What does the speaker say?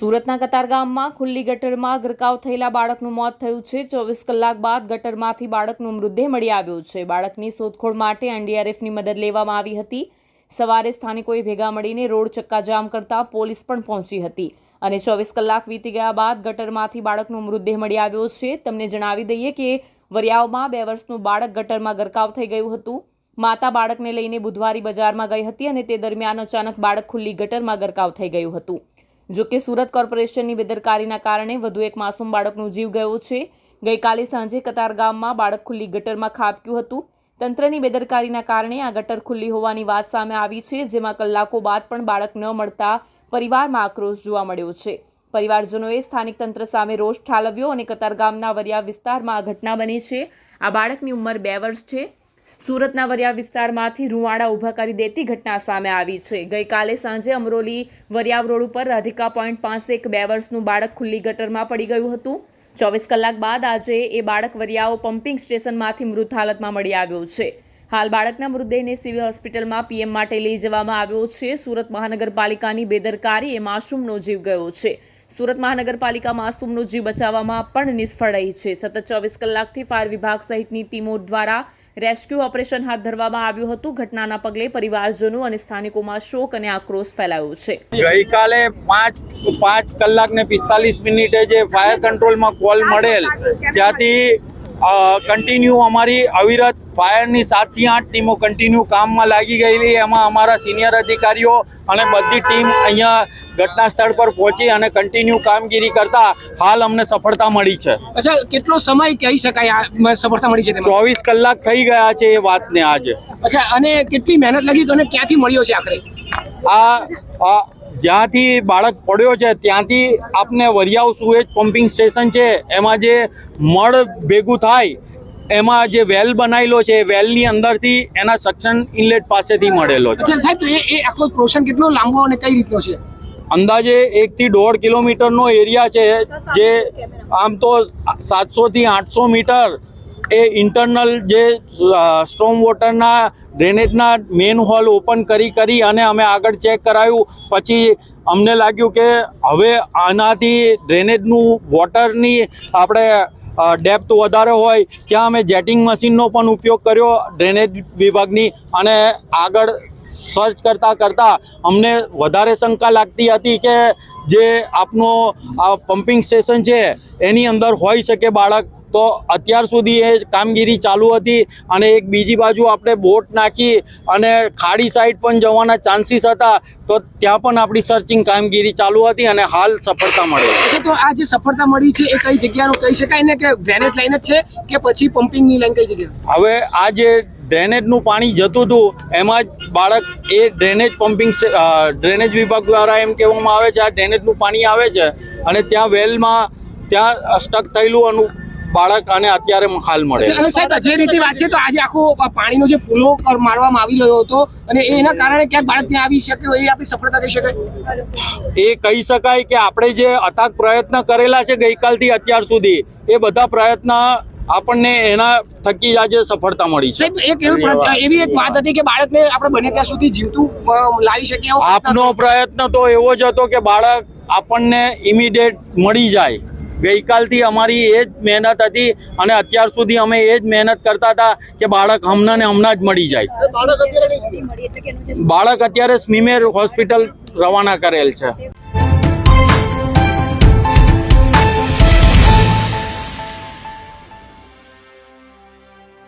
સુરતના કતારગામમાં ખુલ્લી ગટરમાં ગરકાવ થયેલા બાળકનું મોત થયું છે. ચોવીસ કલાક બાદ ગટરમાંથી બાળકનો મૃતદેહ મળી આવ્યો છે. બાળકની શોધખોળ માટે એનડીઆરએફની મદદ લેવામાં આવી હતી. સવારે સ્થાનિકોએ ભેગા મળીને રોડ ચક્કાજામ કરતા પોલીસ પણ પહોંચી હતી અને ચોવીસ કલાક વીતી ગયા બાદ ગટરમાંથી બાળકનો મૃતદેહ મળી આવ્યો છે. તમને જણાવી દઈએ કે વરિયાવમાં બે વર્ષનું બાળક ગટરમાં ગરકાવ થઈ ગયું હતું. માતા બાળકને લઈને બુધવારી બજારમાં ગઈ હતી અને તે દરમિયાન અચાનક બાળક ખુલ્લી ગટરમાં ગરકાવ થઈ ગયું હતું. જો કે સુરત કોર્પોરેશનની બેદરકારીના કારણે વધુ એક માસૂમ બાળકનો જીવ ગયો છે. ગઈકાલે સાંજે કતારગામમાં બાળક ખુલ્લી ગટરમાં ખાબક્યું હતું. તંત્રની બેદરકારીના કારણે આ ગટર ખુલ્લી હોવાની વાત સામે આવી છે, જેમાં કલાકો બાદ પણ બાળક ન મળતા પરિવારમાં આક્રોશ જોવા મળ્યો છે. પરિવારજનોએ સ્થાનિક તંત્ર સામે રોષ ઠાલવ્યો અને કતારગામના વરિયા વિસ્તારમાં આ ઘટના બની છે. આ બાળકની ઉંમર બે વર્ષ છે. સુરતના વરિયા વિસ્તારમાંથી રૂવાડા ઊભા કરી દેતી ઘટના સામે આવી છે. ગઈકાલે સાંજે અમરોલી વરિયાવ રોડ ઉપર રાધિકા પોઈન્ટ પાસે એક બે વર્ષનું બાળક ખુલ્લી ગટરમાં પડી ગયું હતું. ચોવીસ કલાક બાદ આજે એ બાળક વરિયાઓ પમ્પિંગ સ્ટેશનમાંથી મૃત હાલતમાં મળી આવ્યો છે. હાલ બાળકના મૃતદેહને સિવિલ હોસ્પિટલમાં પીએમ માટે લઈ જવામાં આવ્યો છે. સુરત મહાનગરપાલિકાની બેદરકારી એ માસૂમનો જીવ ગયો છે. સુરત મહાનગરપાલિકા માસૂમનો જીવ બચાવવામાં પણ નિષ્ફળ રહી છે. સતત ચોવીસ કલાકથી ફાયર વિભાગ સહિતની ટીમો દ્વારા રેસ્ક્યુ ઓપરેશન હાથ ધરવામાં આવ્યું હતું. ઘટનાના પગલે પરિવારજનો અને સ્થાનિકોમાં શોક અને આક્રોશ ફેલાયો છે. ગઈકાલે પાંચ પાંચ કલાક ને પિસ્તાલીસ મિનિટે જે ફાયર કંટ્રોલમાં કોલ મળેલ, ત્યાંથી કન્ટિન્યુ અમારી અવિરત ફાયરની સાતથી આઠ ટીમો કન્ટિન્યુ કામમાં લાગી ગયેલી. એમાં અમારા સિનિયર અધિકારીઓ અને બધી ટીમ અહીંયા ઘટના સ્થળ પર પહોંચી અને કન્ટિન્યુ કામગીરી કરતા હાલ અમને સફળતા મળી છે. અચ્છા કેટલો સમય કહી શકાય આ સફળતા મળી છે ચોવીસ કલાક થઈ ગયા છે એ વાતને આજે. અચ્છા અને કેટલી મહેનત લાગી અને ક્યાંથી મળ્યો છે આખરે? આ જ્યાંથી બાળક પડ્યો છે ત્યાંથી આપને વરિયાવ સુએજ પમ્પિંગ સ્ટેશન છે એમાં જે મળ ભેગું થાય એમાં જે વેલ બનાવેલો છે વેલની અંદરથી એના સક્શન ઇનલેટ પાસેથી મળેલો છે. સાહેબ એ એ આખો પ્રોશન કેટલો લાંબો અને કઈ રીતનો છે? અંદાજે એકથી દોઢ કિલોમીટરનો એરિયા છે જે આમ તો સાતસોથી આઠસો મીટર એ ઇન્ટરનલ જે સ્ટ્રોમ વોટરના ડ્રેનેજના મેન હોલ ઓપન કરી કરી અને અમે આગળ ચેક કરાયું. પછી અમને લાગ્યું કે હવે આનાથી ડ્રેનેજનું વોટરની આપણે ડેપ્થ વધારે હોય, ત્યાં અમે જેટિંગ મશીનનો પણ ઉપયોગ કર્યો ડ્રેનેજ વિભાગની અને આગળ સર્ચ કરતાં કરતાં અમને વધારે શંકા લાગતી હતી કે જે આપનો આ પમ્પિંગ સ્ટેશન છે, એની અંદર હોઈ શકે બાળક તો અત્યાર સુધી એ કામગીરી ચાલુ હતી અને એક બીજી બાજુ આપણે બોટ નાખી અને ખાડી સાઈડ પણ જવાના ચાન્સીસ હતા તો ત્યાં પણ આપણી સર્ચિંગ કામગીરી ચાલુ હતી અને હાલ સફળતા મળી. અચ્છા તો આ જે સફળતા મળી છે એ કઈ જગ્યાનું કહી શકાય ને કે ડ્રેનેજ લાઈન જ છે કે પછી પમ્પિંગની લાઈન કઈ જગ્યા હવે આ જે ડ્રેનેજનું પાણી જતું હતું એમાં જ બાળક એ ડ્રેનેજ પમ્પિંગ ડ્રેનેજ વિભાગ દ્વારા એમ કહેવામાં આવે છે આ ડ્રેનેજનું પાણી આવે છે અને ત્યાં વેલમાં ત્યાં સ્ટક થયેલું અનુ બાળક અને અત્યારે હાલ મળે અને સાહેબ જે રીતે વાત છે તો આજે આખો પાણીનો જે ફૂલો મારવામાં આવી રહ્યો હતો અને એના કારણે ક્યાંક બાળક ત્યાં આવી શક્યો એ આપણી સફળતા કહી શકાય? એ કહી શકાય કે આપણે જે અથાગ પ્રયત્ન કરેલા છે ગઈકાલથી અત્યાર સુધી એ બધા પ્રયત્ન આપણને એના થકી આજે સફળતા મળી છે. એક એવી એક વાત હતી કે બાળકને આપણે બને ત્યાં સુધી જીવતું લાવી શકીએ આપનો પ્રયત્ન તો એવો જ હતો કે બાળક આપણને ઇમિડિયેટ મળી જાય. ગઈકાલથી અમારી એ જ મહેનત હતી અને અત્યાર સુધી અમે એ જ મહેનત કરતા હતા કે બાળક હમણાં ને હમણાં જ મળી જાય. બાળક અત્યારે સ્મીમેર હોસ્પિટલ રવાના કરેલ છે.